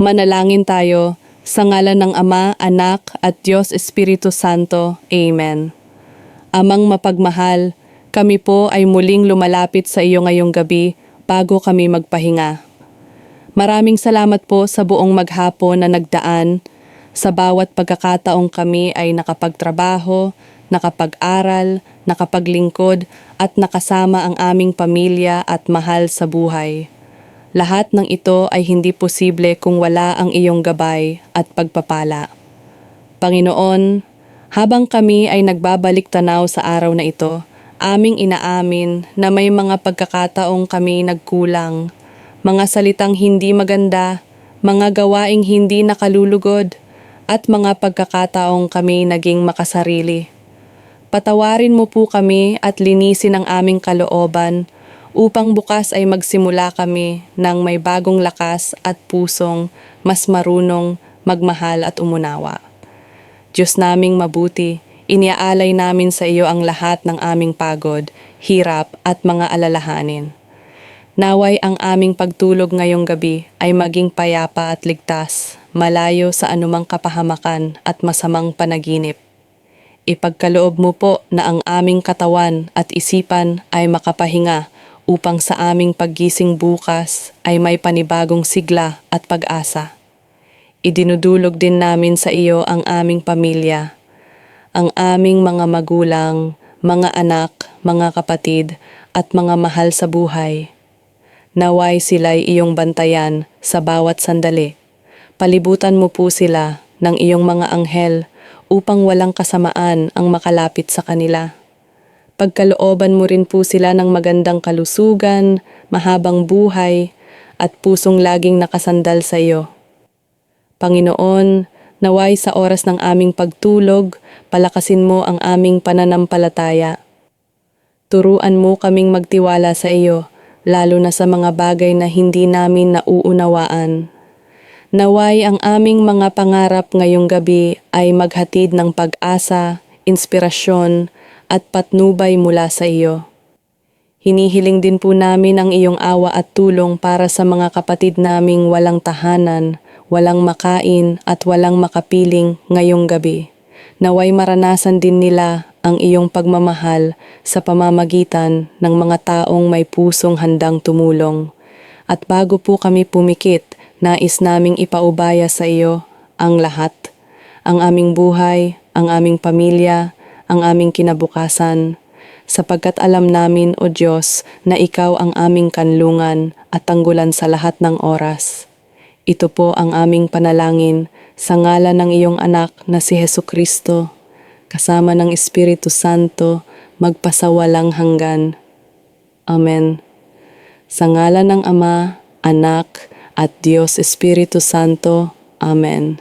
Manalangin tayo sa ngalan ng Ama, Anak at Diyos Espiritu Santo. Amen. Amang mapagmahal, kami po ay muling lumalapit sa iyo ngayong gabi bago kami magpahinga. Maraming salamat po sa buong maghapon na nagdaan. Sa bawat pagkakataong kami ay nakapagtrabaho, nakapag-aral, nakapaglingkod at nakasama ang aming pamilya at mahal sa buhay. Lahat ng ito ay hindi posible kung wala ang iyong gabay at pagpapala. Panginoon, habang kami ay nagbabalik tanaw sa araw na ito, aming inaamin na may mga pagkakataong kami nagkulang, mga salitang hindi maganda, mga gawaing hindi nakalulugod, at mga pagkakataong kami naging makasarili. Patawarin mo po kami at linisin ang aming kalooban upang bukas ay magsimula kami ng may bagong lakas at pusong mas marunong magmahal at umunawa. Diyos naming mabuti, iniaalay namin sa iyo ang lahat ng aming pagod, hirap at mga alalahanin. Naway ang aming pagtulog ngayong gabi ay maging payapa at ligtas, malayo sa anumang kapahamakan at masamang panaginip. Ipagkaloob mo po na ang aming katawan at isipan ay makapahinga upang sa aming paggising bukas ay may panibagong sigla at pag-asa. Idinudulog din namin sa iyo ang aming pamilya, ang aming mga magulang, mga anak, mga kapatid, at mga mahal sa buhay. Naway sila'y iyong bantayan sa bawat sandali. Palibutan mo po sila ng iyong mga anghel upang walang kasamaan ang makalapit sa kanila. Pagkalooban mo rin po sila ng magandang kalusugan, mahabang buhay, at pusong laging nakasandal sa iyo. Panginoon, naway sa oras ng aming pagtulog, palakasin mo ang aming pananampalataya. Turuan mo kaming magtiwala sa iyo, lalo na sa mga bagay na hindi namin nauunawaan. Naway ang aming mga pangarap ngayong gabi ay maghatid ng pag-asa, inspirasyon, at patnubay mula sa iyo. Hinihiling din po namin ang iyong awa at tulong para sa mga kapatid naming walang tahanan, walang makain at walang makapiling ngayong gabi. Naway maranasan din nila ang iyong pagmamahal sa pamamagitan ng mga taong may pusong handang tumulong. At bago po kami pumikit, nais naming ipaubaya sa iyo ang lahat. Ang aming buhay, ang aming pamilya, ang aming kinabukasan, sapagkat alam namin, O Diyos, na Ikaw ang aming kanlungan at tanggulan sa lahat ng oras. Ito po ang aming panalangin sa ngalan ng iyong anak na si Heso Kristo, kasama ng Espiritu Santo, magpasawalang hanggan. Amen. Sa ngalan ng Ama, Anak, at Diyos Espiritu Santo. Amen.